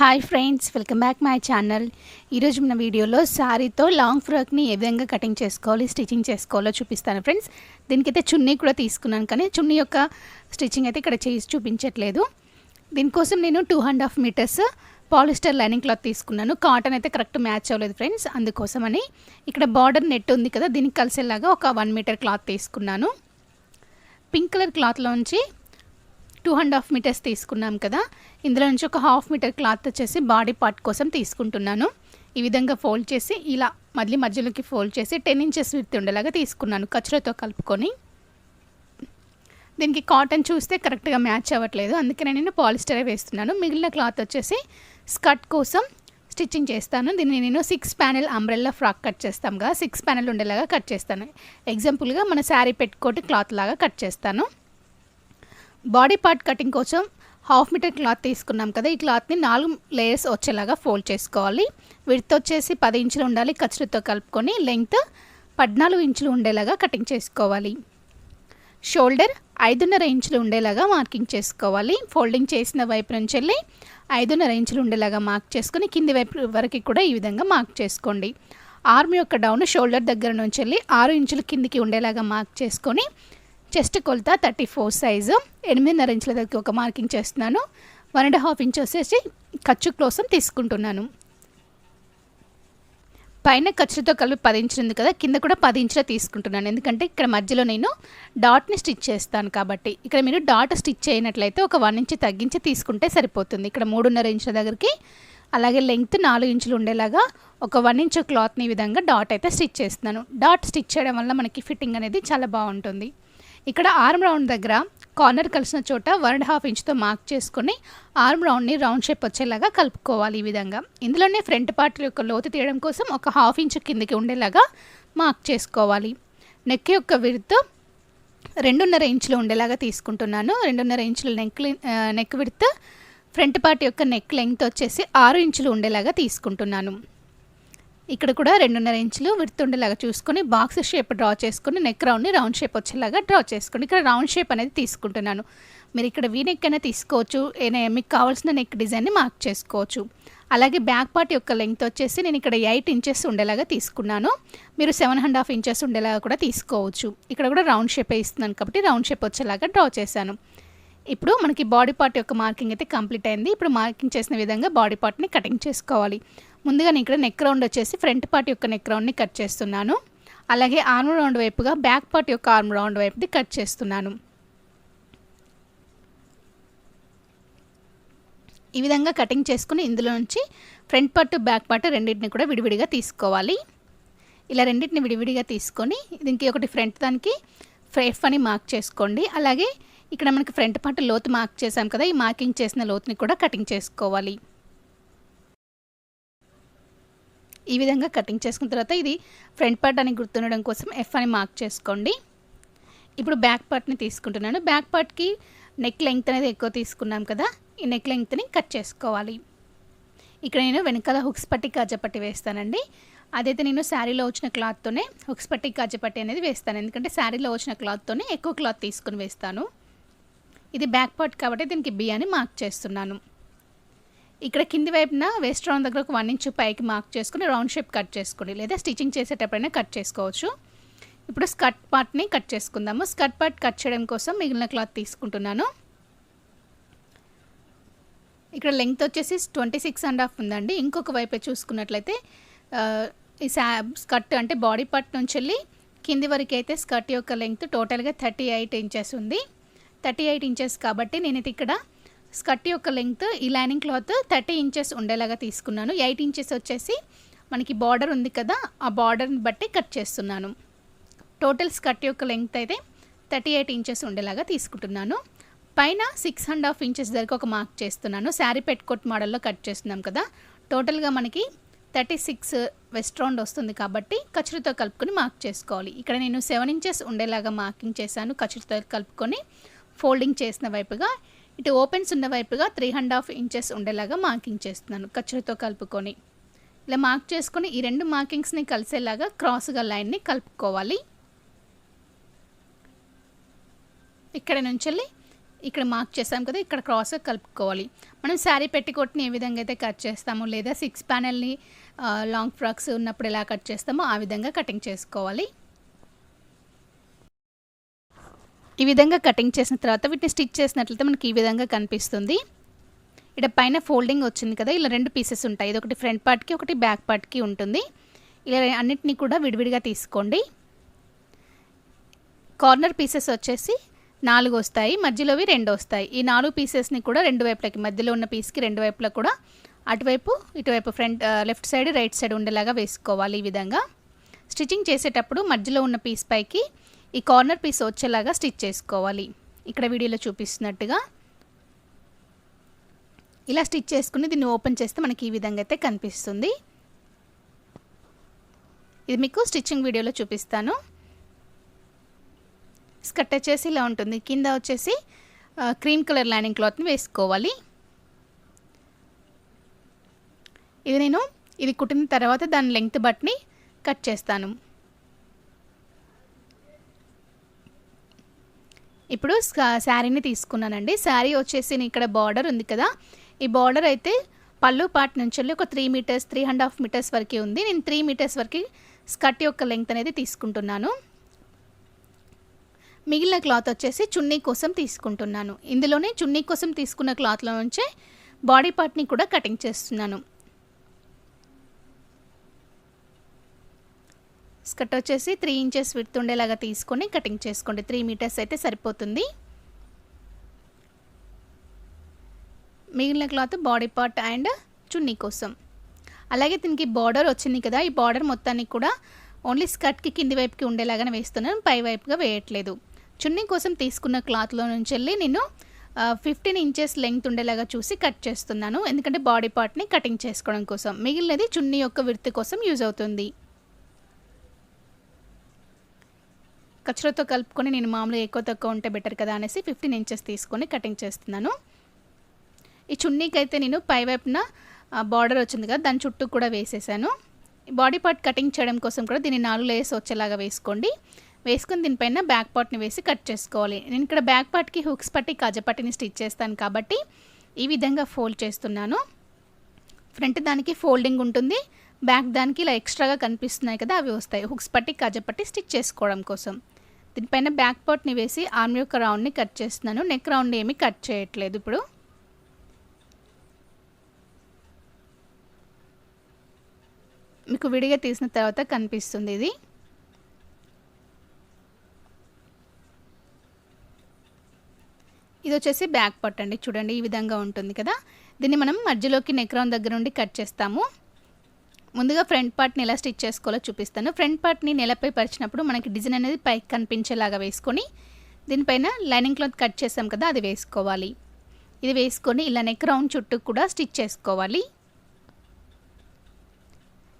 Hi friends welcome back my channel. ఈరోజు మన వీడియోలో శారీతో లాంగ్ ఫ్రాక్ని ఏ విధంగా కటింగ్ చేసుకోవాలి స్టిచ్చింగ్ చేసుకోవాలో చూపిస్తాను ఫ్రెండ్స్. దీనికైతే చున్నీ కూడా తీసుకున్నాను కానీ చున్నీ యొక్క స్టిచ్చింగ్ అయితే ఇక్కడ చేసి చూపించట్లేదు. దీనికోసం నేను two and half meters polyester lining cloth తీసుకున్నాను. కాటన్ అయితే కరెక్ట్ మ్యాచ్ అవ్వలేదు ఫ్రెండ్స్ అందుకోసమని ఇక్కడ బార్డర్ నెట్ ఉంది కదా దీనికి కలిసేలాగా ఒక వన్ మీటర్ క్లాత్ తీసుకున్నాను. పింక్ కలర్ క్లాత్లోంచి టూ అండ్ హాఫ్ మీటర్స్ తీసుకున్నాం కదా. ఇందులో నుంచి ఒక హాఫ్ మీటర్ క్లాత్ వచ్చేసి బాడీ పార్ట్ కోసం తీసుకుంటున్నాను. ఈ విధంగా ఫోల్డ్ చేసి ఇలా మళ్ళీ మధ్యలోకి ఫోల్డ్ చేసి టెన్ ఇంచెస్ విత్ ఉండేలాగా తీసుకున్నాను కచ్చరతో కలుపుకొని. దీనికి కాటన్ చూస్తే కరెక్ట్గా మ్యాచ్ అవ్వట్లేదు. అందుకనే నేను పాలిస్టరే వేస్తున్నాను. మిగిలిన క్లాత్ వచ్చేసి స్కర్ట్ కోసం స్టిచ్చింగ్ చేస్తాను. దీన్ని నేను six panel umbrella frock cut చేస్తాం కదా. సిక్స్ ప్యానెల్ ఉండేలాగా కట్ చేస్తాను. ఎగ్జాంపుల్గా మన శారీ పెట్టుకోటి క్లాత్ లాగా కట్ చేస్తాను. బాడీ పార్ట్ కటింగ్ కోసం హాఫ్ మీటర్ క్లాత్ తీసుకున్నాం కదా ఈ క్లాత్ని నాలుగు లేయర్స్ వచ్చేలాగా ఫోల్డ్ చేసుకోవాలి. విడ్త్ వచ్చేసి పది ఇంచులు ఉండాలి కచ్చరితో కలుపుకొని లెంగ్త్ పద్నాలుగు ఇంచులు ఉండేలాగా కటింగ్ చేసుకోవాలి. షోల్డర్ ఐదున్నర ఇంచులు ఉండేలాగా మార్కింగ్ చేసుకోవాలి. ఫోల్డింగ్ చేసిన వైపు నుంచి వెళ్ళి ఐదున్నర ఇంచులు ఉండేలాగా మార్క్ చేసుకొని కింది వైపు వరకు కూడా ఈ విధంగా మార్క్ చేసుకోండి. ఆర్మ్ యొక్క డౌన్ షోల్డర్ దగ్గర నుంచి వెళ్ళి ఆరు ఇంచులు కిందికి ఉండేలాగా మార్క్ చేసుకొని చెస్ట్ కొలత థర్టీ ఫోర్ సైజు. ఎనిమిదిన్నర ఇంచుల దగ్గర ఒక మార్కింగ్ చేస్తున్నాను. వన్ అండ్ హాఫ్ ఇంచ్ వచ్చేసి ఖర్చు కోసం తీసుకుంటున్నాను. పైన ఖర్చుతో కలిపి పది ఇంచులు ఉంది కదా కింద కూడా పది ఇంచులు తీసుకుంటున్నాను. ఎందుకంటే ఇక్కడ మధ్యలో నేను డాట్ని స్టిచ్ చేస్తాను కాబట్టి. ఇక్కడ మీరు డాట్ స్టిచ్ చేయనట్లయితే ఒక వన్ ఇంచ్ తగ్గించి తీసుకుంటే సరిపోతుంది. ఇక్కడ మూడున్నర ఇంచుల దగ్గరికి అలాగే లెంగ్త్ నాలుగు ఇంచులు ఉండేలాగా ఒక వన్ ఇంచ్ క్లాత్ని ఈ విధంగా డాట్ అయితే స్టిచ్ చేస్తున్నాను. డాట్ స్టిచ్ చేయడం వల్ల మనకి ఫిట్టింగ్ అనేది చాలా బాగుంటుంది. ఇక్కడ ఆర్మ్ రౌండ్ దగ్గర కార్నర్ కలిసిన చోట వన్ అండ్ హాఫ్ ఇంచ్తో మార్క్ చేసుకొని ఆర్మ్ రౌండ్ని రౌండ్ షేప్ వచ్చేలాగా కలుపుకోవాలి ఈ విధంగా. ఇందులోనే ఫ్రంట్ పార్ట్ యొక్క లోతు తీయడం కోసం ఒక హాఫ్ ఇంచ్ కిందకి ఉండేలాగా మార్క్ చేసుకోవాలి. నెక్ యొక్క విడుతు రెండున్నర ఇంచులు ఉండేలాగా తీసుకుంటున్నాను. రెండున్నర ఇంచులు నెక్ నెక్ విడుతు ఫ్రంట్ పార్ట్ యొక్క నెక్ లెంగ్త్ వచ్చేసి ఆరు ఇంచులు ఉండేలాగా తీసుకుంటున్నాను. ఇక్కడ కూడా రెండున్నర ఇంచులు విడుతుండేలాగా చూసుకొని బాక్స్ షేప్ డ్రా చేసుకొని నెక్ రౌండ్ని రౌండ్ షేప్ వచ్చేలాగా డ్రా చేసుకోండి ఇక్కడ రౌండ్ షేప్ అనేది తీసుకుంటున్నాను. మీరు ఇక్కడ వీ నెక్ అయినా తీసుకోవచ్చు మీకు కావాల్సిన నెక్ డిజైన్ని మార్క్ చేసుకోవచ్చు. అలాగే బ్యాక్ పార్ట్ యొక్క లెంగ్త్ వచ్చేసి నేను ఇక్కడ ఎయిట్ ఇంచెస్ ఉండేలాగా తీసుకున్నాను. మీరు సెవెన్ అండ్ హాఫ్ ఇంచెస్ ఉండేలాగా కూడా తీసుకోవచ్చు. ఇక్కడ కూడా రౌండ్ షేప్ ఇస్తున్నాను కాబట్టి రౌండ్ షేప్ వచ్చేలాగా డ్రా చేశాను. ఇప్పుడు మనకి బాడీ పార్ట్ యొక్క మార్కింగ్ అయితే కంప్లీట్ అయింది. ఇప్పుడు మార్కింగ్ చేసిన విధంగా బాడీ పార్ట్ని కటింగ్ చేసుకోవాలి. ముందుగా నేను ఇక్కడ నెక్ రౌండ్ వచ్చేసి ఫ్రంట్ పార్ట్ యొక్క నెక్ రౌండ్ని కట్ చేస్తున్నాను. అలాగే ఆర్మ్ రౌండ్ వైపుగా బ్యాక్ పార్ట్ యొక్క ఆర్మ్ రౌండ్ వైపుది కట్ చేస్తున్నాను. ఈ విధంగా కటింగ్ చేసుకుని ఇందులో నుంచి ఫ్రంట్ పార్ట్ బ్యాక్ పార్ట్ రెండింటిని కూడా విడివిడిగా తీసుకోవాలి. ఇలా రెండింటిని విడివిడిగా తీసుకొని దీనికి ఒకటి ఫ్రంట్ దానికి ఫ్రేఫ్ అని మార్క్ చేసుకోండి. అలాగే ఇక్కడ మనకి ఫ్రంట్ పార్ట్ లోతు మార్క్ చేసాం కదా ఈ మార్కింగ్ చేసిన లోతుని కూడా కటింగ్ చేసుకోవాలి. ఈ విధంగా కటింగ్ చేసుకున్న తర్వాత ఇది ఫ్రంట్ పార్ట్ అని గుర్తుండడం కోసం ఎఫ్ అని మార్క్ చేసుకోండి. ఇప్పుడు బ్యాక్ పార్ట్ని తీసుకుంటున్నాను. బ్యాక్ పార్ట్కి నెక్ లెంగ్త్ అనేది ఎక్కువ తీసుకున్నాం కదా ఈ నెక్ లెంగ్త్ని కట్ చేసుకోవాలి. ఇక్కడ నేను వెనకాల హుక్స్ పట్టి కాజపట్టి వేస్తానండి. అదైతే నేను శారీలో వచ్చిన క్లాత్తోనే హుక్స్ పట్టి కాజపట్టి అనేది వేస్తాను. ఎందుకంటే శారీలో వచ్చిన క్లాత్తోనే ఎక్కువ క్లాత్ తీసుకుని వేస్తాను. ఇది బ్యాక్ పార్ట్ కాబట్టి దీనికి బి అని మార్క్ చేస్తున్నాను. ఇక్కడ కింది వైపున వేస్ట్ రౌండ్ దగ్గర ఒక వన్ ఇంచ్ పైకి మార్క్ చేసుకుని రౌండ్ షేప్ కట్ చేసుకోండి. లేదా స్టిచ్చింగ్ చేసేటప్పుడైనా కట్ చేసుకోవచ్చు. ఇప్పుడు స్కర్ట్ పార్ట్ని కట్ చేసుకుందాము. స్కర్ట్ పార్ట్ కట్ చేయడం కోసం మిగిలిన క్లాత్ తీసుకుంటున్నాను. ఇక్కడ లెంగ్త్ వచ్చేసి ట్వంటీ సిక్స్ అండ్ హాఫ్ ఉందండి. ఇంకొక వైపే చూసుకున్నట్లయితే ఈ సా స్కర్ట్ అంటే బాడీ పార్ట్ నుంచి వెళ్ళి కింది వరకు అయితే స్కర్ట్ యొక్క లెంగ్త్ టోటల్గా థర్టీ ఎయిట్ ఇంచెస్ ఉంది. థర్టీ ఎయిట్ ఇంచెస్ కాబట్టి నేనైతే ఇక్కడ స్కర్ట్ యొక్క లెంగ్త్ ఈ లైనింగ్ క్లాత్ థర్టీ ఇంచెస్ ఉండేలాగా తీసుకున్నాను. ఎయిట్ ఇంచెస్ వచ్చేసి మనకి బార్డర్ ఉంది కదా ఆ బార్డర్ని బట్టి కట్ చేస్తున్నాను. టోటల్ స్కర్ట్ యొక్క లెంగ్త్ అయితే థర్టీ ఎయిట్ ఇంచెస్ ఉండేలాగా తీసుకుంటున్నాను. పైన సిక్స్ అండ్ హాఫ్ ఇంచెస్ దగ్గర ఒక మార్క్ చేస్తున్నాను. శారీ పెట్టుకోట్ మోడల్లో కట్ చేస్తున్నాం కదా టోటల్గా మనకి థర్టీ సిక్స్ వెస్ట్ రౌండ్ వస్తుంది కాబట్టి కచురుతో కలుపుకొని మార్క్ చేసుకోవాలి. ఇక్కడ నేను సెవెన్ ఇంచెస్ ఉండేలాగా మార్కింగ్ చేశాను కచురుతో కలుపుకొని. ఫోల్డింగ్ చేసిన వైపుగా ఇటు ఓపెన్స్ ఉన్న వైపుగా త్రీ అండ్ హాఫ్ ఇంచెస్ ఉండేలాగా మార్కింగ్ చేస్తున్నాను. కచ్చులతో కలుపుకొని. ఇలా మార్క్ చేసుకొని ఈ రెండు మార్కింగ్స్ని కలిసేలాగా క్రాస్గా లైన్ని కలుపుకోవాలి. ఇక్కడ నుంచి వెళ్ళి ఇక్కడ మార్క్ చేసాం కదా ఇక్కడ క్రాస్గా కలుపుకోవాలి. మనం శారీ పెట్టికొట్టిని ఏ విధంగా అయితే కట్ చేస్తామో లేదా సిక్స్ ప్యానెల్ని లాంగ్ ఫ్రాక్స్ ఉన్నప్పుడు ఎలా కట్ చేస్తామో ఆ విధంగా కటింగ్ చేసుకోవాలి. ఈ విధంగా కటింగ్ చేసిన తర్వాత వీటిని స్టిచ్ చేసినట్లయితే మనకి ఈ విధంగా కనిపిస్తుంది. ఇక్కడ పైన ఫోల్డింగ్ వచ్చింది కదా ఇలా రెండు పీసెస్ ఉంటాయి. ఇది ఒకటి ఫ్రంట్ పార్ట్కి ఒకటి బ్యాక్ పార్ట్కి ఉంటుంది. ఇలా అన్నిటినీ కూడా విడివిడిగా తీసుకోండి. కార్నర్ పీసెస్ వచ్చేసి నాలుగు వస్తాయి మధ్యలోవి రెండు వస్తాయి. ఈ నాలుగు పీసెస్ని కూడా రెండు వైపులకి మధ్యలో ఉన్న పీస్కి రెండు వైపులా కూడా అటువైపు ఇటువైపు front left side right side ఉండేలాగా వేసుకోవాలి ఈ విధంగా. స్టిచ్చింగ్ చేసేటప్పుడు మధ్యలో ఉన్న పీస్ పైకి ఈ కార్నర్ పీస్ వచ్చేలాగా స్టిచ్ చేసుకోవాలి. ఇక్కడ వీడియోలో చూపిస్తున్నట్టుగా ఇలా స్టిచ్ చేసుకుని దీన్ని ఓపెన్ చేస్తే మనకి ఈ విధంగా అయితే కనిపిస్తుంది. ఇది మీకు స్టిచ్చింగ్ వీడియోలో చూపిస్తాను. స్కర్ట్ వచ్చేసి ఇలా ఉంటుంది. కింద వచ్చేసి క్రీమ్ కలర్ లైనింగ్ క్లాత్ని వేసుకోవాలి. ఇది నేను ఇది కుట్టిన తర్వాత దాని లెంగ్త్ బట్ని కట్ చేస్తాను. ఇప్పుడు శారీని తీసుకున్నానండి. శారీ వచ్చేసి ఇక్కడ బార్డర్ ఉంది కదా. ఈ బార్డర్ అయితే పళ్ళు పార్ట్ నుంచి ఒక three meters three and half meters వరకు ఉంది. నేను త్రీ మీటర్స్ వరకు స్కర్ట్ యొక్క లెంగ్త్ అనేది తీసుకుంటున్నాను. మిగిలిన క్లాత్ వచ్చేసి చున్నీ కోసం తీసుకుంటున్నాను. ఇందులోనే చున్నీ కోసం తీసుకున్న క్లాత్లో నుంచే బాడీ పార్ట్ని కూడా కటింగ్ చేస్తున్నాను. స్కర్ట్ వచ్చేసి త్రీ ఇంచెస్ విడ్త్ ఉండేలాగా తీసుకొని కటింగ్ చేసుకోండి. త్రీ మీటర్స్ అయితే సరిపోతుంది. మిగిలిన క్లాత్ బాడీ పార్ట్ అండ్ చున్నీ కోసం. అలాగే దీనికి బార్డర్ వచ్చింది కదా ఈ బార్డర్ మొత్తానికి కూడా ఓన్లీ స్కర్ట్కి కింది వైపుకి ఉండేలాగానే వేస్తున్నాను పై వైపుగా వేయట్లేదు. చున్నీ కోసం తీసుకున్న క్లాత్లో నుంచి వెళ్ళి నేను ఫిఫ్టీన్ ఇంచెస్ లెంగ్త్ ఉండేలాగా చూసి కట్ చేస్తున్నాను. ఎందుకంటే బాడీ పార్ట్ని కటింగ్ చేసుకోవడం కోసం. మిగిలినది చున్నీ యొక్క విర్త్ కోసం యూజ్ అవుతుంది. ఖర్చులతో కలుపుకొని నేను మామూలుగా ఎక్కువ తక్కువ ఉంటే బెటర్ కదా అనేసి ఫిఫ్టీన్ ఇంచెస్ తీసుకొని కటింగ్ చేస్తున్నాను. ఈ చున్నీకి అయితే నేను పైవైపున బార్డర్ వచ్చింది కదా దాని చుట్టూ కూడా వేసేసాను. బాడీ పార్ట్ కటింగ్ చేయడం కోసం కూడా దీన్ని నాలుగు లేయర్స్ వచ్చేలాగా వేసుకోండి. వేసుకుని దీనిపైన బ్యాక్ పార్ట్ని వేసి కట్ చేసుకోవాలి. నేను ఇక్కడ బ్యాక్ పార్ట్కి హుక్స్ పట్టి కాజపట్టిని స్టిచ్ చేస్తాను కాబట్టి ఈ విధంగా ఫోల్డ్ చేస్తున్నాను. ఫ్రంట్ దానికి ఫోల్డింగ్ ఉంటుంది. బ్యాక్ దానికి ఇలా ఎక్స్ట్రాగా కనిపిస్తున్నాయి కదా అవి వస్తాయి. హుక్స్ పట్టి కాజపట్టి స్టిచ్ చేసుకోవడం కోసం. దీనిపైన బ్యాక్ పార్ట్ని వేసి ఆర్మ్ యొక్క రౌండ్ని కట్ చేస్తున్నాను. నెక్ రౌండ్ ఏమీ కట్ చేయట్లేదు ఇప్పుడు. మీకు విడిగా తీసిన తర్వాత కనిపిస్తుంది ఇది. ఇది వచ్చేసి బ్యాక్ పార్ట్ అండి. చూడండి ఈ విధంగా ఉంటుంది కదా. దీన్ని మనం మధ్యలోకి నెక్ రౌండ్ దగ్గర నుండి కట్ చేస్తాము. ముందుగా ఫ్రంట్ పార్ట్ని ఎలా స్టిచ్ చేసుకోవాలో చూపిస్తాను. ఫ్రంట్ పార్ట్ని నెలపై పరిచినప్పుడు మనకి డిజైన్ అనేది పైకి కనిపించేలాగా వేసుకొని దీనిపైన లైనింగ్ క్లాత్ కట్ చేసాం కదా అది వేసుకోవాలి. ఇది వేసుకొని ఇలా నెక్ రౌండ్ చుట్టూ కూడా స్టిచ్ చేసుకోవాలి.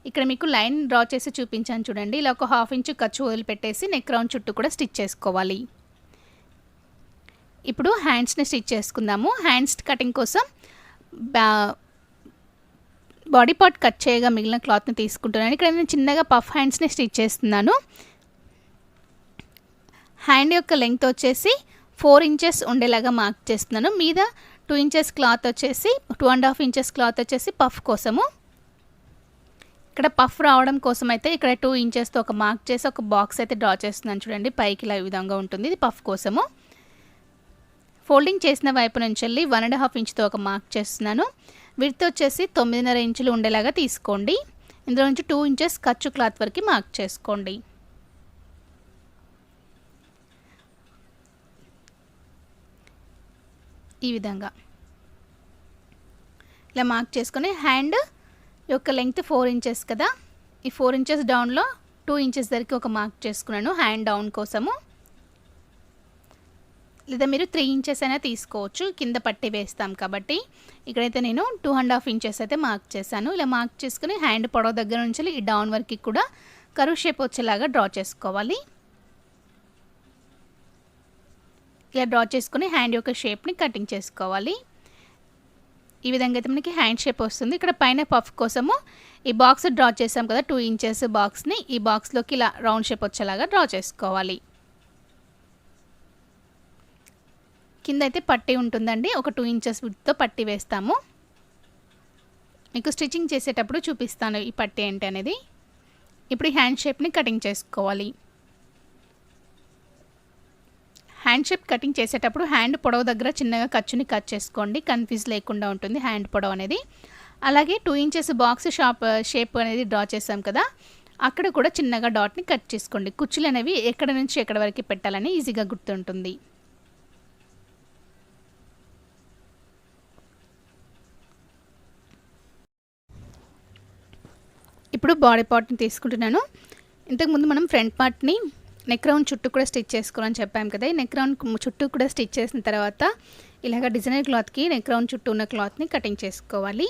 ఇక్కడ మీకు లైన్ డ్రా చేసి చూపించాను చూడండి. ఇలా ఒక హాఫ్ ఇంచు ఖర్చు వదిలిపెట్టేసి నెక్ రౌండ్ చుట్టూ కూడా స్టిచ్ చేసుకోవాలి. ఇప్పుడు హ్యాండ్స్ని స్టిచ్ చేసుకుందాము. హ్యాండ్స్ కటింగ్ కోసం బాడీ పార్ట్ కట్ చేయగా మిగిలిన క్లాత్ని తీసుకుంటున్నాను. ఇక్కడ నేను చిన్నగా పఫ్ హ్యాండ్స్ని స్టిచ్ చేస్తున్నాను. హ్యాండ్ యొక్క లెంగ్త్ వచ్చేసి ఫోర్ ఇంచెస్ ఉండేలాగా మార్క్ చేస్తున్నాను. మీద టూ ఇంచెస్ క్లాత్ వచ్చేసి two and half inches cloth వచ్చేసి పఫ్ కోసము. ఇక్కడ పఫ్ రావడం కోసం అయితే ఇక్కడ టూ ఇంచెస్తో ఒక మార్క్ చేసి ఒక బాక్స్ అయితే డ్రా చేస్తున్నాను చూడండి. పైకి ఇలా ఈ విధంగా ఉంటుంది. ఇది పఫ్ కోసము. ఫోల్డింగ్ చేసిన వైపు నుంచి వెళ్ళి వన్ అండ్ హాఫ్ ఇంచ్తో ఒక మార్క్ చేస్తున్నాను. విడ్త్ వచ్చేసి తొమ్మిదిన్నర ఇంచులు ఉండేలాగా తీసుకోండి. ఇందులో నుంచి టూ ఇంచెస్ ఖర్చు క్లాత్ వరకు మార్క్ చేసుకోండి. ఈ విధంగా. ఇలా మార్క్ చేసుకొని హ్యాండ్ యొక్క లెంగ్త్ ఫోర్ ఇంచెస్ కదా. ఈ ఫోర్ ఇంచెస్ డౌన్లో టూ ఇంచెస్ దగ్గరికి ఒక మార్క్ చేసుకున్నాను హ్యాండ్ డౌన్ కోసము. లేదా మీరు త్రీ ఇంచెస్ అయినా తీసుకోవచ్చు. కింద పట్టి వేస్తాం కాబట్టి. ఇక్కడైతే నేను టూ అండ్ హాఫ్ ఇంచెస్ అయితే మార్క్ చేశాను. ఇలా మార్క్ చేసుకుని హ్యాండ్ పొడవ దగ్గర నుంచి ఈ డౌన్ వరకు కూడా కరువు షేప్ వచ్చేలాగా డ్రా చేసుకోవాలి. ఇలా డ్రా చేసుకుని హ్యాండ్ యొక్క షేప్ని కటింగ్ చేసుకోవాలి. ఈ విధంగా అయితే మనకి హ్యాండ్ షేప్ వస్తుంది. ఇక్కడ పైన పఫ్ కోసము ఈ బాక్స్ డ్రా చేసాం కదా టూ ఇంచెస్ బాక్స్ని ఈ బాక్స్లోకి ఇలా రౌండ్ షేప్ వచ్చేలాగా డ్రా చేసుకోవాలి. కింద అయితే పట్టి ఉంటుందండి. ఒక టూ ఇంచెస్ విడ్తో పట్టి వేస్తాము. మీకు స్టిచ్చింగ్ చేసేటప్పుడు చూపిస్తాను ఈ పట్టి ఏంటి అనేది. ఇప్పుడు ఈ హ్యాండ్ షేప్ని కటింగ్ చేసుకోవాలి. హ్యాండ్ షేప్ కటింగ్ చేసేటప్పుడు హ్యాండ్ పొడవు దగ్గర చిన్నగా ఖర్చుని కట్ చేసుకోండి. కన్ఫ్యూజ్ లేకుండా ఉంటుంది హ్యాండ్ పొడవు అనేది. అలాగే two inches box shop shape అనేది డ్రా చేసాం కదా. అక్కడ కూడా చిన్నగా డాట్ని కట్ చేసుకోండి. కుచ్చులు అనేవి ఎక్కడ నుంచి ఎక్కడ వరకు పెట్టాలని ఈజీగా గుర్తుంటుంది. ఇప్పుడు బాడీ పార్ట్ని తీసుకుంటున్నాను. ఇంతకుముందు మనం ఫ్రంట్ పార్ట్ని నెక్ రౌండ్ చుట్టూ కూడా స్టిచ్ చేసుకోవాలని చెప్పాం కదా. ఈ నెక్ రౌండ్ చుట్టూ కూడా స్టిచ్ చేసిన తర్వాత ఇలాగ డిజైనర్ క్లాత్కి నెక్ రౌండ్ చుట్టూ ఉన్న క్లాత్ని కటింగ్ చేసుకోవాలి.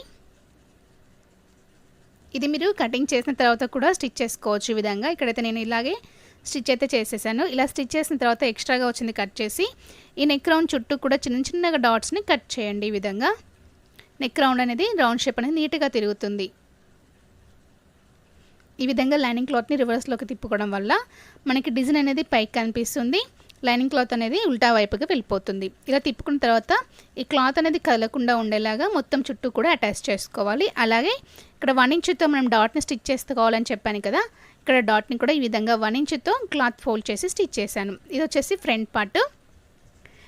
ఇది మీరు కటింగ్ చేసిన తర్వాత కూడా స్టిచ్ చేసుకోవచ్చు ఈ విధంగా. ఇక్కడైతే నేను ఇలాగే స్టిచ్ అయితే చేసేసాను. ఇలా స్టిచ్ చేసిన తర్వాత ఎక్స్ట్రాగా వచ్చింది కట్ చేసి ఈ నెక్ రౌండ్ చుట్టూ కూడా చిన్న చిన్నగా డాట్స్ని కట్ చేయండి ఈ విధంగా. నెక్ రౌండ్ అనేది రౌండ్ షేప్ అనేది నీట్గా తిరుగుతుంది. ఈ విధంగా లైనింగ్ క్లాత్ని రివర్స్లోకి తిప్పుకోవడం వల్ల మనకి డిజైన్ అనేది పైకి కనిపిస్తుంది. లైనింగ్ క్లాత్ అనేది ఉల్టా వైపుగా వెళ్ళిపోతుంది. ఇలా తిప్పుకున్న తర్వాత ఈ క్లాత్ అనేది కదలకుండా ఉండేలాగా మొత్తం చుట్టూ కూడా అటాచ్ చేసుకోవాలి. అలాగే ఇక్కడ వన్ ఇంచుతో మనం డాట్ని స్టిచ్ చేసుకోవాలని చెప్పాను కదా ఇక్కడ డాట్ని కూడా ఈ విధంగా వన్ ఇంచుతో క్లాత్ ఫోల్డ్ చేసి స్టిచ్ చేశాను. ఇది వచ్చేసి ఫ్రంట్ పార్ట్.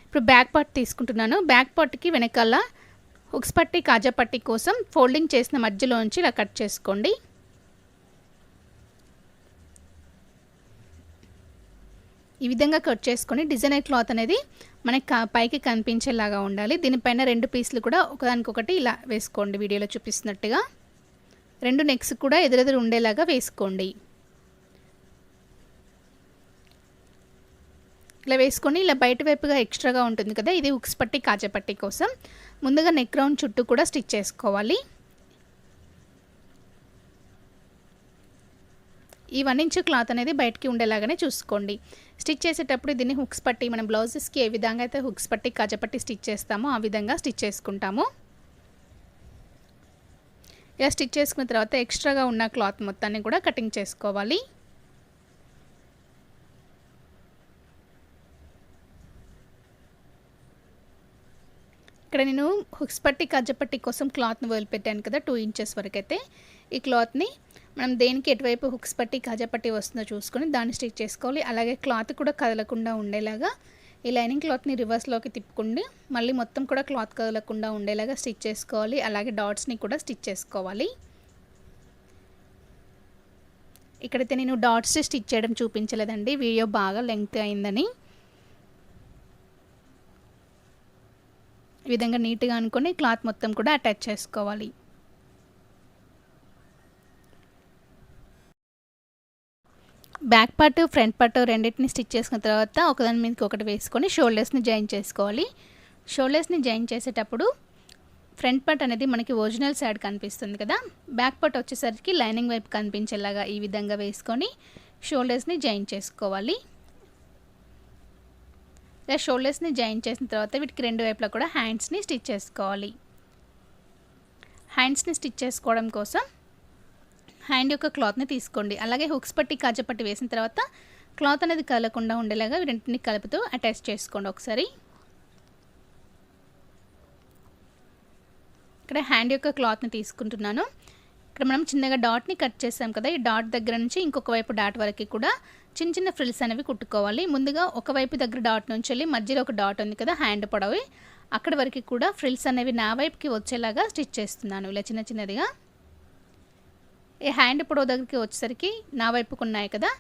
ఇప్పుడు బ్యాక్ పార్ట్ తీసుకుంటున్నాను. బ్యాక్ పార్ట్కి వెనకాల హుక్స్ పట్టి కాజా పట్టి కోసం ఫోల్డింగ్ చేసిన మధ్యలో నుంచి ఇలా కట్ చేసుకోండి. ఈ విధంగా కట్ చేసుకొని డిజైనర్ క్లాత్ అనేది మనకి పైకి కనిపించేలాగా ఉండాలి. దీనిపైన రెండు పీసులు కూడా ఒకదానికొకటి ఇలా వేసుకోండి. వీడియోలో చూపిస్తున్నట్టుగా రెండు నెక్స్ కూడా ఎదురెదురు ఉండేలాగా వేసుకోండి. ఇలా వేసుకొని ఇలా బయట వైపుగా ఎక్స్ట్రాగా ఉంటుంది కదా ఇది ఉక్స్ పట్టి కాజపట్టి కోసం. ముందుగా నెక్ రౌండ్ చుట్టూ కూడా స్టిచ్ చేసుకోవాలి. ఈ వన్ ఇంచ్ క్లాత్ అనేది బయటికి ఉండేలాగానే చూసుకోండి. స్టిచ్ చేసేటప్పుడు దీన్ని హుక్స్ పట్టి మనం బ్లౌజెస్కి ఏ విధంగా అయితే హుక్స్ పట్టి కజపట్టి స్టిచ్ చేస్తామో ఆ విధంగా స్టిచ్ చేసుకుంటాము. ఇలా స్టిచ్ చేసుకున్న తర్వాత ఎక్స్ట్రాగా ఉన్న క్లాత్ మొత్తాన్ని కూడా కటింగ్ చేసుకోవాలి. ఇక్కడ నేను హుక్స్ పట్టి కజ్జపట్టి కోసం క్లాత్ని వదిలిపెట్టాను కదా టూ ఇంచెస్ వరకు అయితే ఈ క్లాత్ని మనం దేనికి ఎటువైపు హుక్స్ పట్టి కజపట్టి వస్తుందో చూసుకొని దాన్ని స్టిచ్ చేసుకోవాలి. అలాగే క్లాత్ కూడా కదలకుండా ఉండేలాగా ఈ లైనింగ్ క్లాత్ని రివర్స్లోకి తిప్పుకుండి మళ్ళీ మొత్తం కూడా క్లాత్ కదలకుండా ఉండేలాగా స్టిచ్ చేసుకోవాలి. అలాగే డాట్స్ని కూడా స్టిచ్ చేసుకోవాలి. ఇక్కడైతే నేను డాట్స్ స్టిచ్ చేయడం చూపించలేదండి. వీడియో బాగా లెంగ్త్ అయిందని. ఈ విధంగా నీట్గా అనుకొని క్లాత్ మొత్తం కూడా అటాచ్ చేసుకోవాలి. బ్యాక్ పార్ట్ ఫ్రంట్ పార్ట్ రెండింటిని స్టిచ్ చేసుకున్న తర్వాత ఒకదాని మీదకి ఒకటి వేసుకొని షోల్డర్స్ని జాయిన్ చేసుకోవాలి. షోల్డర్స్ని జాయిన్ చేసేటప్పుడు ఫ్రంట్ పార్ట్ అనేది మనకి ఒరిజినల్ సైడ్ కనిపిస్తుంది కదా. బ్యాక్ పార్ట్ వచ్చేసరికి లైనింగ్ వైపు కనిపించేలాగా ఈ విధంగా వేసుకొని షోల్డర్స్ని జాయిన్ చేసుకోవాలి. ఇలా షోల్డర్స్ని జాయిన్ చేసిన తర్వాత వీటికి రెండు వైపులా కూడా హ్యాండ్స్ని స్టిచ్ చేసుకోవాలి. హ్యాండ్స్ని స్టిచ్ చేసుకోవడం కోసం హ్యాండ్ యొక్క క్లాత్ని తీసుకోండి. అలాగే హుక్స్ పట్టి కాజపట్టి వేసిన తర్వాత క్లాత్ అనేది కలకుండా ఉండేలాగా రెంటిని కలుపుతూ అటాచ్ చేసుకోండి ఒకసారి. ఇక్కడ హ్యాండ్ యొక్క క్లాత్ని తీసుకుంటున్నాను. ఇక్కడ మనం చిన్నగా డాట్ని కట్ చేసాం కదా ఈ డాట్ దగ్గర నుంచి ఇంకొక వైపు డాట్ వరకు కూడా చిన్న చిన్న ఫ్రిల్స్ అనేవి కుట్టుకోవాలి. ముందుగా ఒకవైపు దగ్గర డాట్ నుంచి వెళ్ళి మధ్యలో ఒక డాట్ ఉంది కదా హ్యాండ్ పొడవి. అక్కడి వరకు కూడా ఫ్రిల్స్ అనేవి నా వైపుకి వచ్చేలాగా స్టిచ్ చేస్తున్నాను ఇలా చిన్న చిన్నదిగా. ఈ హ్యాండ్ పొడవు దగ్గరికి వచ్చేసరికి నా వైపుకు ఉన్నాయి కదా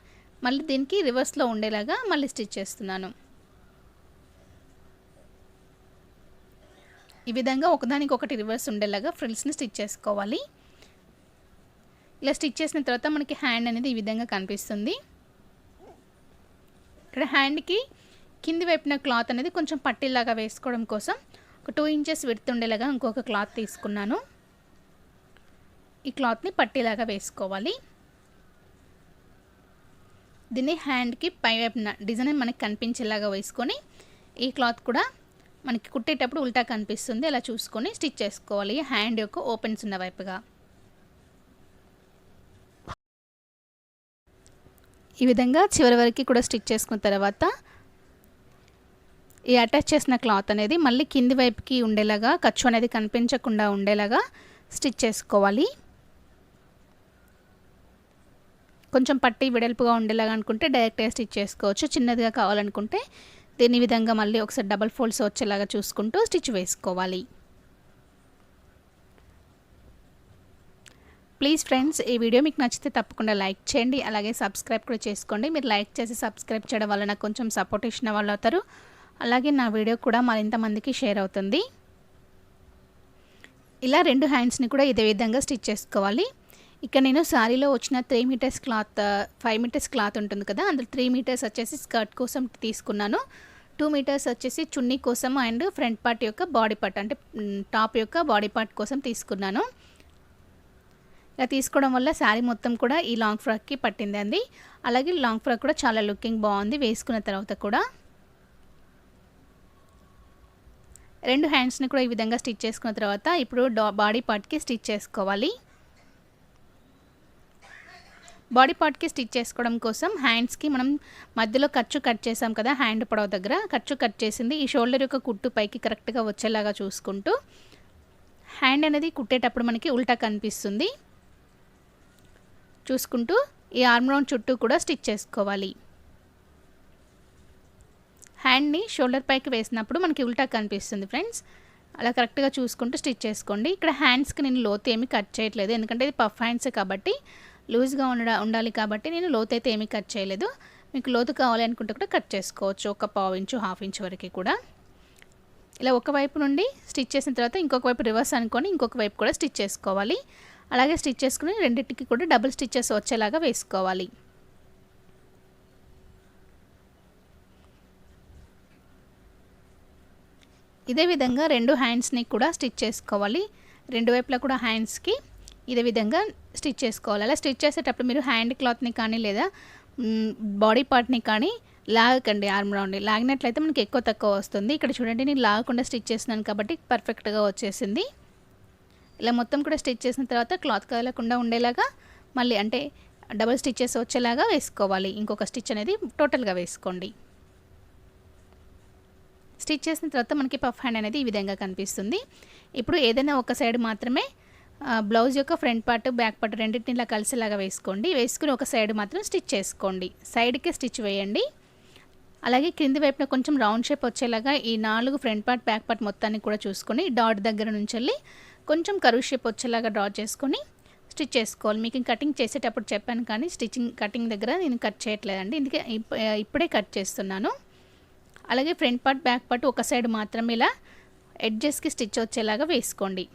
మళ్ళీ దీనికి రివర్స్లో ఉండేలాగా మళ్ళీ స్టిచ్ చేస్తున్నాను. ఈ విధంగా ఒకదానికి ఒకటి రివర్స్ ఉండేలాగా ఫ్రిల్స్ని స్టిచ్ చేసుకోవాలి. ఇలా స్టిచ్ చేసిన తర్వాత మనకి హ్యాండ్ అనేది ఈ విధంగా కనిపిస్తుంది. ఇక్కడ హ్యాండ్కి కింది వైపున క్లాత్ అనేది కొంచెం పట్టిలాగా వేసుకోవడం కోసం ఒక టూ ఇంచెస్ విడుతుండేలాగా ఇంకొక క్లాత్ తీసుకున్నాను. ఈ క్లాత్ని పట్టేలాగా వేసుకోవాలి. దీన్ని హ్యాండ్కి పై వైపున డిజైన్ మనకి కనిపించేలాగా వేసుకొని ఈ క్లాత్ కూడా మనకి కుట్టేటప్పుడు ఉల్టా కనిపిస్తుంది. అలా చూసుకొని స్టిచ్ చేసుకోవాలి. హ్యాండ్ యొక్క ఓపెన్స్ ఉన్న వైపుగా. ఈ విధంగా చివరి వరకు కూడా స్టిచ్ చేసుకున్న తర్వాత ఈ అటాచ్ చేసిన క్లాత్ అనేది మళ్ళీ కింది వైపుకి ఉండేలాగా ఖర్చు అనేది కనిపించకుండా ఉండేలాగా స్టిచ్ చేసుకోవాలి. కొంచెం పట్టి వెడల్పుగా ఉండేలాగా అనుకుంటే డైరెక్ట్గా స్టిచ్ చేసుకోవచ్చు చిన్నదిగా కావాలనుకుంటే దీని విధంగా మళ్ళీ ఒకసారి డబల్ ఫోల్డ్స్ వచ్చేలాగా చూసుకుంటూ స్టిచ్ వేసుకోవాలి. ప్లీజ్ ఫ్రెండ్స్ ఈ వీడియో మీకు నచ్చితే తప్పకుండా లైక్ చేయండి. అలాగే సబ్స్క్రైబ్ కూడా చేసుకోండి. మీరు లైక్ చేసి సబ్స్క్రైబ్ చేయడం వల్ల నాకు కొంచెం సపోర్ట్ ఇచ్చిన వాళ్ళు అవుతారు. అలాగే నా వీడియో కూడా మరింత మందికి షేర్ అవుతుంది. ఇలా రెండు హ్యాండ్స్ని కూడా ఇదే విధంగా స్టిచ్ చేసుకోవాలి. ఇక్కడ నేను శారీలో వచ్చిన three metres cloth five metres cloth ఉంటుంది కదా అందులో త్రీ మీటర్స్ వచ్చేసి స్కర్ట్ కోసం తీసుకున్నాను. టూ మీటర్స్ వచ్చేసి చున్నీ కోసం అండ్ ఫ్రంట్ పార్ట్ యొక్క బాడీ పార్ట్ అంటే టాప్ యొక్క బాడీ పార్ట్ కోసం తీసుకున్నాను. ఇలా తీసుకోవడం వల్ల శారీ మొత్తం కూడా ఈ లాంగ్ ఫ్రాక్కి పట్టింది అండి. అలాగే లాంగ్ ఫ్రాక్ కూడా చాలా లుకింగ్ బాగుంది వేసుకున్న తర్వాత కూడా. రెండు హ్యాండ్స్ని కూడా ఈ విధంగా స్టిచ్ చేసుకున్న తర్వాత ఇప్పుడు బాడీ పార్ట్కి స్టిచ్ చేసుకోవాలి. బాడీ పార్ట్కి స్టిచ్ చేసుకోవడం కోసం హ్యాండ్స్కి మనం మధ్యలో ఖర్చు కట్ చేసాం కదా హ్యాండ్ పొడవ దగ్గర ఖర్చు కట్ చేసింది ఈ షోల్డర్ యొక్క కుట్టు పైకి కరెక్ట్గా వచ్చేలాగా చూసుకుంటూ హ్యాండ్ అనేది కుట్టేటప్పుడు మనకి ఉల్టా కనిపిస్తుంది. చూసుకుంటూ ఈ ఆర్మ్ రౌండ్ చుట్టూ కూడా స్టిచ్ చేసుకోవాలి. హ్యాండ్ని షోల్డర్ పైకి వేసినప్పుడు మనకి ఉల్టా కనిపిస్తుంది ఫ్రెండ్స్. అలా కరెక్ట్గా చూసుకుంటూ స్టిచ్ చేసుకోండి. ఇక్కడ హ్యాండ్స్కి నేను లోతు ఏమి కట్ చేయట్లేదు. ఎందుకంటే ఇది పఫ్ హ్యాండ్స్ కాబట్టి లూజ్గా ఉండ ఉండాలి కాబట్టి నేను లోతు అయితే ఏమీ కట్ చేయలేదు. మీకు లోతు కావాలి అనుకుంటే కూడా కట్ చేసుకోవచ్చు. ఒక పావు ఇంచు హాఫ్ ఇంచ్ వరకు కూడా. ఇలా ఒక వైపు నుండి స్టిచ్ చేసిన తర్వాత ఇంకొక వైపు రివర్స్ అనుకొని ఇంకొక వైపు కూడా స్టిచ్ చేసుకోవాలి. అలాగే స్టిచ్ చేసుకుని రెండింటికి కూడా డబుల్ స్టిచ్చెస్ వచ్చేలాగా వేసుకోవాలి. ఇదే విధంగా రెండు హ్యాండ్స్ని కూడా స్టిచ్ చేసుకోవాలి. రెండు వైపులా కూడా హ్యాండ్స్కి ఇదే విధంగా స్టిచ్ చేసుకోవాలి. అలా స్టిచ్ చేసేటప్పుడు మీరు హ్యాండ్ క్లాత్ని కానీ లేదా బాడీ పార్ట్ని కానీ లాగకండి ఆర్మ్ రౌండ్ లాగినట్లయితే మనకి ఎక్కువ తక్కువ వస్తుంది. ఇక్కడ చూడండి నేను లాగకుండా స్టిచ్ చేసినాను కాబట్టి పర్ఫెక్ట్గా వచ్చేసింది. ఇలా మొత్తం కూడా స్టిచ్ చేసిన తర్వాత క్లాత్ కదలకుండా ఉండేలాగా మళ్ళీ అంటే డబుల్ స్టిచ్చెస్ వచ్చేలాగా వేసుకోవాలి. ఇంకొక స్టిచ్ అనేది టోటల్గా వేసుకోండి. స్టిచ్ చేసిన తర్వాత మనకి పఫ్ హ్యాండ్ అనేది ఈ విధంగా కనిపిస్తుంది. ఇప్పుడు ఏదైనా ఒక సైడ్ మాత్రమే బ్లౌజ్ యొక్క ఫ్రంట్ పార్ట్ బ్యాక్ పార్ట్ రెండింటిని ఇలా కలిసేలాగా వేసుకోండి. వేసుకుని ఒక సైడ్ మాత్రం స్టిచ్ చేసుకోండి. సైడ్కి స్టిచ్ వేయండి. అలాగే క్రింది వైపున కొంచెం రౌండ్ షేప్ వచ్చేలాగా ఈ నాలుగు ఫ్రంట్ పార్ట్ బ్యాక్ పార్ట్ మొత్తాన్ని కూడా చూసుకొని డాట్ దగ్గర నుంచి వెళ్ళి కొంచెం కరువు షేప్ వచ్చేలాగా డ్రా చేసుకొని స్టిచ్ చేసుకోవాలి. మీకు కటింగ్ చేసేటప్పుడు చెప్పాను కానీ స్టిచ్చింగ్ కటింగ్ దగ్గర నేను కట్ చేయట్లేదండి. ఇందుకే ఇప్పుడే కట్ చేస్తున్నాను. అలాగే ఫ్రంట్ పార్ట్ బ్యాక్ పార్ట్ ఒక సైడ్ మాత్రం ఇలా ఎడ్జెస్కి స్టిచ్ వచ్చేలాగా వేసుకోండి.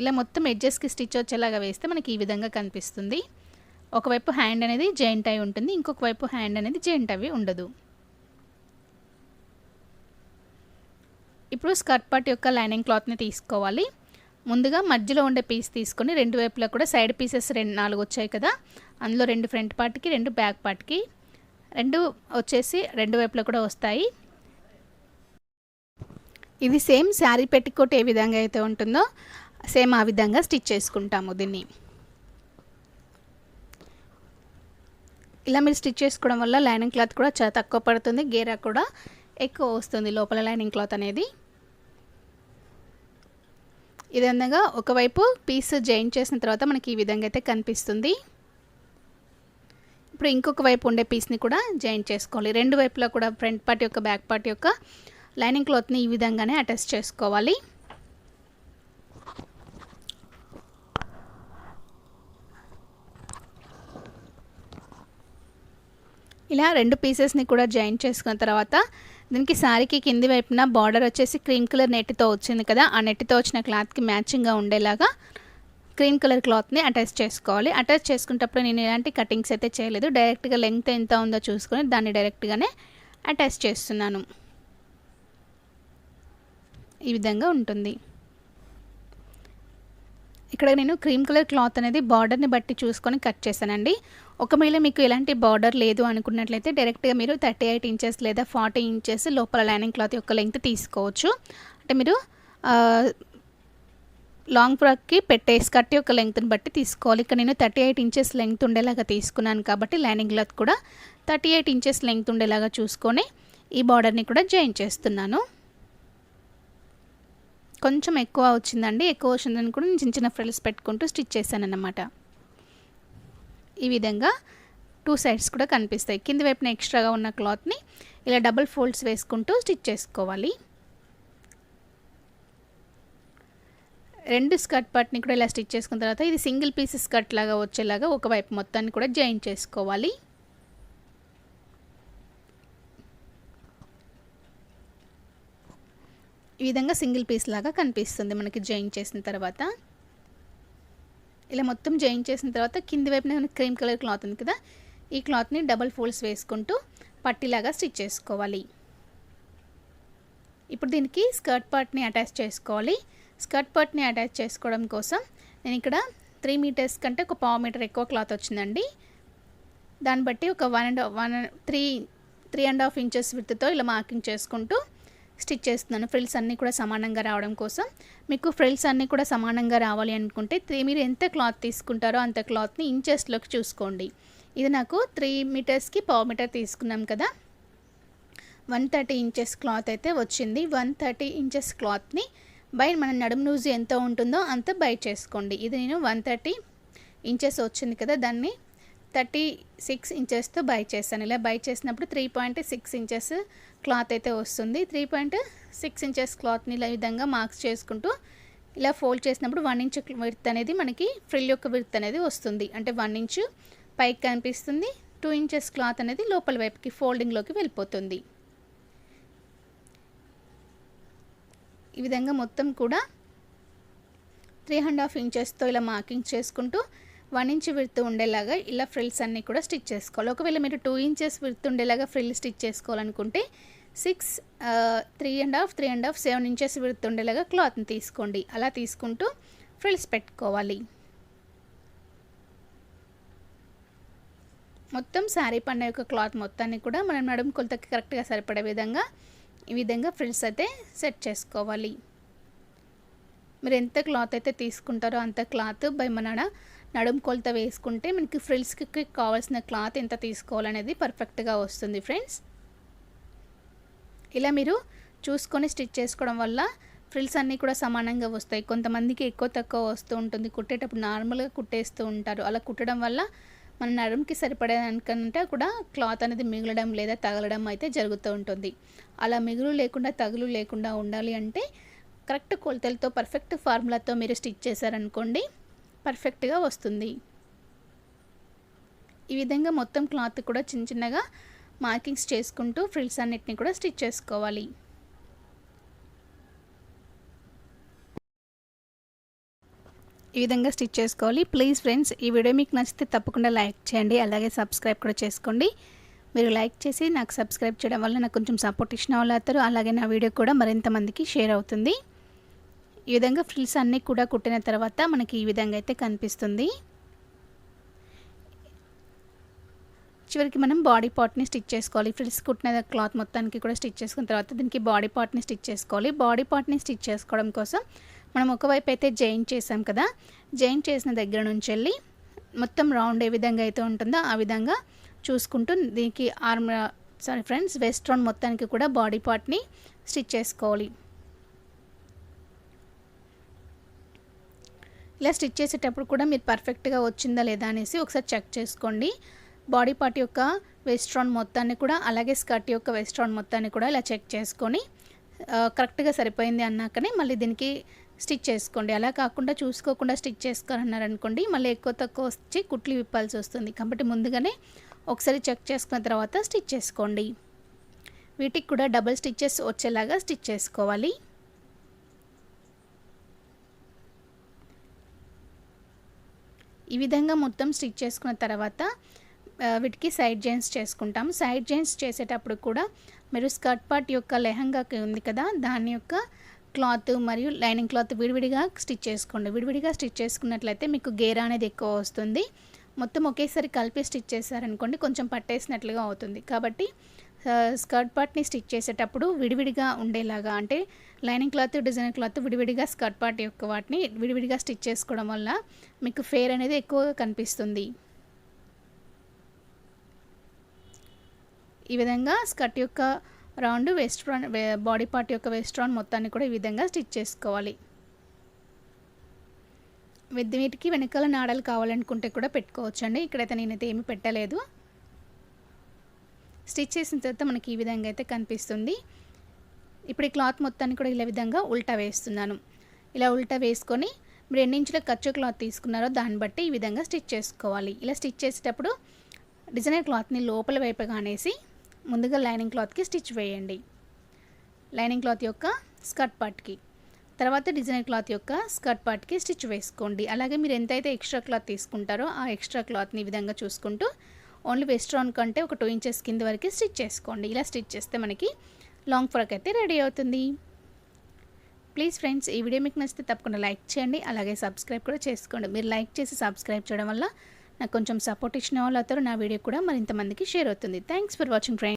ఇలా మొత్తం ఎడ్జెస్కి స్టిచ్ వచ్చేలాగా వేస్తే మనకి ఈ విధంగా కనిపిస్తుంది. ఒకవైపు హ్యాండ్ అనేది జాయింట్ అయి ఉంటుంది ఇంకొక వైపు హ్యాండ్ అనేది జాయింట్ అవి ఉండదు. ఇప్పుడు స్కర్ట్ పార్ట్ యొక్క లైనింగ్ క్లాత్ని తీసుకోవాలి. ముందుగా మధ్యలో ఉండే పీస్ తీసుకొని రెండు వైపులా కూడా సైడ్ పీసెస్ రెండు నాలుగు వచ్చాయి కదా అందులో రెండు ఫ్రంట్ పార్ట్కి రెండు బ్యాక్ పార్ట్కి రెండు వచ్చేసి రెండు వైపులా కూడా వస్తాయి. ఇది సేమ్ శారీ పెట్టికోట్ ఏ విధంగా అయితే ఉంటుందో సేమ్ ఆ విధంగా స్టిచ్ చేసుకుంటాము దీన్ని. ఇలా మీరు స్టిచ్ చేసుకోవడం వల్ల లైనింగ్ క్లాత్ కూడా చాలా తక్కువ పడుతుంది గేరా కూడా ఎక్కువ వస్తుంది లోపల లైనింగ్ క్లాత్ అనేది. ఇది అందంగా ఒకవైపు పీస్ జాయిన్ చేసిన తర్వాత మనకి ఈ విధంగా అయితే కనిపిస్తుంది. ఇప్పుడు ఇంకొక వైపు ఉండే పీస్ని కూడా జాయిన్ చేసుకోవాలి. రెండు వైపులా కూడా ఫ్రంట్ పార్ట్ యొక్క బ్యాక్ పార్ట్ యొక్క లైనింగ్ క్లాత్ని ఈ విధంగానే అటాచ్ చేసుకోవాలి. ఇలా రెండు పీసెస్ని కూడా జాయిన్ చేసుకున్న తర్వాత దీనికి శారీకి కింది వైపున బార్డర్ వచ్చేసి క్రీమ్ కలర్ నెట్తో వచ్చింది కదా ఆ నెట్తో వచ్చిన క్లాత్కి మ్యాచింగ్గా ఉండేలాగా క్రీమ్ కలర్ క్లాత్ని అటాచ్ చేసుకోవాలి. అటాచ్ చేసుకునేటప్పుడు నేను ఎలాంటి కటింగ్స్ అయితే చేయలేదు. డైరెక్ట్గా లెంగ్త్ ఎంత ఉందో చూసుకొని దాన్ని డైరెక్ట్గానే అటాచ్ చేస్తున్నాను. ఈ విధంగా ఉంటుంది. ఇక్కడ నేను క్రీమ్ కలర్ క్లాత్ అనేది బార్డర్ని బట్టి చూసుకొని కట్ చేశానండి. ఒకవేళ మీకు ఎలాంటి బార్డర్ లేదు అనుకున్నట్లయితే డైరెక్ట్గా మీరు థర్టీ ఎయిట్ ఇంచెస్ లేదా ఫార్టీ ఇంచెస్ లోపల లైనింగ్ క్లాత్ యొక్క లెంగ్త్ తీసుకోవచ్చు. అంటే మీరు లాంగ్ ఫ్రాక్కి పెట్టే స్కర్ట్ యొక్క లెంగ్త్ని బట్టి తీసుకోవాలి. ఇక్కడ నేను థర్టీ ఎయిట్ ఇంచెస్ లెంగ్త్ ఉండేలాగా తీసుకున్నాను కాబట్టి లైనింగ్ క్లాత్ కూడా థర్టీ ఎయిట్ ఇంచెస్ లెంగ్త్ ఉండేలాగా చూసుకొని ఈ బార్డర్ని కూడా జాయిన్ చేస్తున్నాను. కొంచెం ఎక్కువ వచ్చిందండి ఎక్కువ వచ్చిందని కూడా నేను చిన్న చిన్న ఫ్రిల్స్ పెట్టుకుంటూ స్టిచ్ చేశానన్నమాట. ఈ విధంగా టూ సైడ్స్ కూడా కనిపిస్తాయి. కింది వైపున ఎక్స్ట్రాగా ఉన్న క్లాత్ని ఇలా డబుల్ ఫోల్డ్స్ వేసుకుంటూ స్టిచ్ చేసుకోవాలి. రెండు స్కర్ట్ పార్ట్ని కూడా ఇలా స్టిచ్ చేసుకున్న తర్వాత ఇది సింగిల్ పీస్ స్కర్ట్ లాగా వచ్చేలాగా ఒకవైపు మొత్తాన్ని కూడా జాయిన్ చేసుకోవాలి. విధంగా సింగిల్ పీస్ లాగా కనిపిస్తుంది మనకి జాయిన్ చేసిన తర్వాత. ఇలా మొత్తం జాయిన్ చేసిన తర్వాత కింది వైపున క్రీమ్ కలర్ క్లాత్ ఉంది కదా ఈ క్లాత్ని డబల్ ఫోల్డ్స్ వేసుకుంటూ పట్టీలాగా స్టిచ్ చేసుకోవాలి. ఇప్పుడు దీనికి స్కర్ట్ పార్ట్ని అటాచ్ చేసుకోవాలి. స్కర్ట్ పార్ట్ని అటాచ్ చేసుకోవడం కోసం నేను ఇక్కడ త్రీ మీటర్స్ కంటే ఒక పావు మీటర్ ఎక్కువ క్లాత్ వచ్చిందండి. దాన్ని బట్టి ఒక one and one three three and half inches విత్తో ఇలా మార్కింగ్ చేసుకుంటూ స్టిచ్ చేస్తున్నాను. ఫ్రిల్స్ అన్నీ కూడా సమానంగా రావడం కోసం. మీకు ఫ్రిల్స్ అన్నీ కూడా సమానంగా రావాలి అనుకుంటే త్రీ మీరు ఎంత క్లాత్ తీసుకుంటారో అంత క్లాత్ని ఇంచెస్లోకి చూసుకోండి. ఇది నాకు త్రీ మీటర్స్కి పావు మీటర్ తీసుకున్నాం కదా. వన్ థర్టీ ఇంచెస్ క్లాత్ అయితే వచ్చింది. వన్ థర్టీ ఇంచెస్ క్లాత్ని బై మన నడుము నూజు ఎంత ఉంటుందో అంత బై చేసుకోండి. ఇది నేను వన్ థర్టీ ఇంచెస్ వచ్చింది కదా దాన్ని. థర్టీ సిక్స్ ఇంచెస్తో బై చేశాను. ఇలా బై చేసినప్పుడు three point six inches cloth అయితే వస్తుంది. త్రీ పాయింట్ సిక్స్ ఇంచెస్ క్లాత్ని ఇలా విధంగా మార్క్స్ చేసుకుంటూ ఇలా ఫోల్డ్ చేసినప్పుడు వన్ ఇంచ్ విడ్త్ అనేది మనకి ఫ్రిల్ యొక్క విడ్త్ అనేది వస్తుంది. అంటే వన్ ఇంచు పైకి కనిపిస్తుంది. టూ ఇంచెస్ క్లాత్ అనేది లోపల వైపుకి ఫోల్డింగ్లోకి వెళ్ళిపోతుంది. ఈ విధంగా మొత్తం కూడా త్రీ అండ్ హాఫ్ ఇంచెస్తో ఇలా మార్కింగ్ చేసుకుంటూ వన్ ఇంచ్ విడుతూ ఉండేలాగా ఇలా ఫ్రిల్స్ అన్నీ కూడా స్టిచ్ చేసుకోవాలి. ఒకవేళ మీరు టూ ఇంచెస్ విడుతూ ఉండేలాగా ఫ్రిల్ స్టిచ్ చేసుకోవాలనుకుంటే six three and half three and half seven inches విడుతూ ఉండేలాగా క్లాత్ని తీసుకోండి. అలా తీసుకుంటూ ఫ్రిల్స్ పెట్టుకోవాలి. మొత్తం శారీ పండ యొక్క క్లాత్ మొత్తాన్ని కూడా మనం నడుము కొలతకి కరెక్ట్గా సరిపడే విధంగా ఈ విధంగా ఫ్రిల్స్ అయితే సెట్ చేసుకోవాలి. మీరు ఎంత క్లాత్ అయితే తీసుకుంటారో అంత క్లాత్ బై మన నడుము కొలత వేసుకుంటే మనకి ఫ్రిల్స్కి కావాల్సిన క్లాత్ ఎంత తీసుకోవాలనేది పర్ఫెక్ట్గా వస్తుంది ఫ్రెండ్స్. ఇలా మీరు చూసుకొని స్టిచ్ చేసుకోవడం వల్ల ఫ్రిల్స్ అన్నీ కూడా సమానంగా వస్తాయి. కొంతమందికి ఎక్కువ తక్కువ వస్తూ ఉంటుంది. కుట్టేటప్పుడు నార్మల్గా కుట్టేస్తూ ఉంటారు. అలా కుట్టడం వల్ల మన నడుముకి సరిపడేదానికంటే కూడా క్లాత్ అనేది మిగలడం లేదా తగలడం అయితే జరుగుతూ ఉంటుంది. అలా మిగులు లేకుండా తగులు లేకుండా ఉండాలి అంటే కరెక్ట్ కొలతలతో పర్ఫెక్ట్ ఫార్ములాతో మీరు స్టిచ్ చేశారనుకోండి పర్ఫెక్ట్గా వస్తుంది. ఈ విధంగా మొత్తం క్లాత్ కూడా చిన్న చిన్నగా మార్కింగ్స్ చేసుకుంటూ ఫ్రిల్స్ అన్నిటిని కూడా స్టిచ్ చేసుకోవాలి. ఈ విధంగా స్టిచ్ చేసుకోవాలి. ప్లీజ్ ఫ్రెండ్స్ ఈ వీడియో మీకు నచ్చితే తప్పకుండా లైక్ చేయండి. అలాగే సబ్స్క్రైబ్ కూడా చేసుకోండి. మీరు లైక్ చేసి నాకు సబ్స్క్రైబ్ చేయడం వల్ల నాకు కొంచెం సపోర్ట్ ఇచ్చిన వాళ్ళు అవుతారు. అలాగే నా వీడియో కూడా మరింత మందికి షేర్ అవుతుంది. ఈ విధంగా ఫ్రిల్స్ అన్నీ కూడా కుట్టిన తర్వాత మనకి ఈ విధంగా అయితే కనిపిస్తుంది. చివరికి మనం బాడీ పార్ట్ని స్టిచ్ చేసుకోవాలి. ఫ్రిల్స్ కుట్టిన క్లాత్ మొత్తానికి కూడా స్టిచ్ చేసుకున్న తర్వాత దీనికి బాడీ పార్ట్ని స్టిచ్ చేసుకోవాలి. బాడీ పార్ట్ని స్టిచ్ చేసుకోవడం కోసం మనం ఒకవైపు అయితే జాయింట్ చేసాం కదా. జాయింట్ చేసిన దగ్గర నుంచి వెళ్ళి మొత్తం రౌండ్ ఏ విధంగా అయితే ఉంటుందో ఆ విధంగా చూసుకుంటూ దీనికి arm sorry friends waist round మొత్తానికి కూడా బాడీ పార్ట్ని స్టిచ్ చేసుకోవాలి. ఇలా స్టిచ్ చేసేటప్పుడు కూడా మీరు పర్ఫెక్ట్గా వచ్చిందా లేదా అనేసి ఒకసారి చెక్ చేసుకోండి. బాడీ పార్ట్ యొక్క వెస్ట్రాన్ మొత్తాన్ని కూడా అలాగే స్కర్ట్ యొక్క వెస్ట్రాన్ మొత్తాన్ని కూడా ఇలా చెక్ చేసుకొని కరెక్ట్గా సరిపోయింది అన్నాకనే మళ్ళీ దీనికి స్టిచ్ చేసుకోండి. అలా కాకుండా చూసుకోకుండా స్టిచ్ చేసుకోవాలన్నారనుకోండి మళ్ళీ ఎక్కువ తక్కువ వచ్చి కుట్లు విప్పాల్సి వస్తుంది. కాబట్టి ముందుగానే ఒకసారి చెక్ చేసుకున్న తర్వాత స్టిచ్ చేసుకోండి. వీటికి కూడా డబుల్ స్టిచ్చెస్ వచ్చేలాగా స్టిచ్ చేసుకోవాలి. ఈ విధంగా మొత్తం స్టిచ్ చేసుకున్న తర్వాత వీటికి సైడ్ జైన్స్ చేసుకుంటాం సైడ్ జైన్స్ చేసేటప్పుడు కూడా మీరు స్కర్ట్ పార్ట్ యొక్క లెహంగాకి ఉంది కదా దాని యొక్క క్లాత్ మరియు లైనింగ్ క్లాత్ విడివిడిగా స్టిచ్ చేసుకోండి. విడివిడిగా స్టిచ్ చేసుకున్నట్లయితే మీకు గేరా అనేది ఎక్కువ వస్తుంది. మొత్తం ఒకేసారి కలిపి స్టిచ్ చేశారనుకోండి కొంచెం పట్టేసినట్లుగా అవుతుంది. కాబట్టి స్కర్ట్ పార్ట్ని స్టిచ్ చేసేటప్పుడు విడివిడిగా ఉండేలాగా అంటే లైనింగ్ క్లాత్ డిజైన్ క్లాత్ విడివిడిగా స్కర్ట్ పార్ట్ యొక్క వాటిని విడివిడిగా స్టిచ్ చేసుకోవడం వల్ల మీకు ఫేర్ అనేది ఎక్కువగా కనిపిస్తుంది. ఈ విధంగా స్కర్ట్ యొక్క రౌండ్ వెస్ట్ బాడీ పార్ట్ యొక్క వెస్ట్ రౌండ్ మొత్తాన్ని కూడా ఈ విధంగా స్టిచ్ చేసుకోవాలి. వీటికి వెనకాల నాడలు కావాలనుకుంటే కూడా పెట్టుకోవచ్చు అండి ఇక్కడైతే నేనైతే ఏమి పెట్టలేదు. స్టిచ్ చేసిన తర్వాత మనకి ఈ విధంగా అయితే కనిపిస్తుంది. ఇప్పుడు ఈ క్లాత్ మొత్తాన్ని కూడా ఇలా విధంగా ఉల్టా వేస్తున్నాను. ఇలా ఉల్టా వేసుకొని మీరు ఎన్ని ఇంచుల ఖర్చు క్లాత్ తీసుకున్నారో దాన్ని బట్టి ఈ విధంగా స్టిచ్ చేసుకోవాలి. ఇలా స్టిచ్ చేసేటప్పుడు డిజైనర్ క్లాత్ని లోపల వైపుగా అనేసి ముందుగా లైనింగ్ క్లాత్కి స్టిచ్ వేయండి. లైనింగ్ క్లాత్ యొక్క స్కర్ట్ పార్ట్కి. తర్వాత డిజైనర్ క్లాత్ యొక్క స్కర్ట్ పార్ట్కి స్టిచ్ వేసుకోండి. అలాగే మీరు ఎంతైతే ఎక్స్ట్రా క్లాత్ తీసుకుంటారో ఆ ఎక్స్ట్రా క్లాత్ని ఈ విధంగా చూసుకుంటూ ఓన్లీ వెస్ట్ రౌండ్ కంటే ఒక టూ ఇంచెస్ కింద వరకు స్టిచ్ చేసుకోండి. ఇలా స్టిచ్ చేస్తే మనకి లాంగ్ ఫ్రాక్ అయితే రెడీ అవుతుంది. ప్లీజ్ ఫ్రెండ్స్ ఈ వీడియో మీకు నచ్చితే తప్పకుండా లైక్ చేయండి. అలాగే సబ్స్క్రైబ్ కూడా చేసుకోండి. మీరు లైక్ చేసి సబ్స్క్రైబ్ చేయడం వల్ల నాకు కొంచెం సపోర్ట్ ఇచ్చిన వాళ్ళు అవుతారు నా వీడియో కూడా మరింతమందికి షేర్ అవుతుంది. Thanks for watching friends.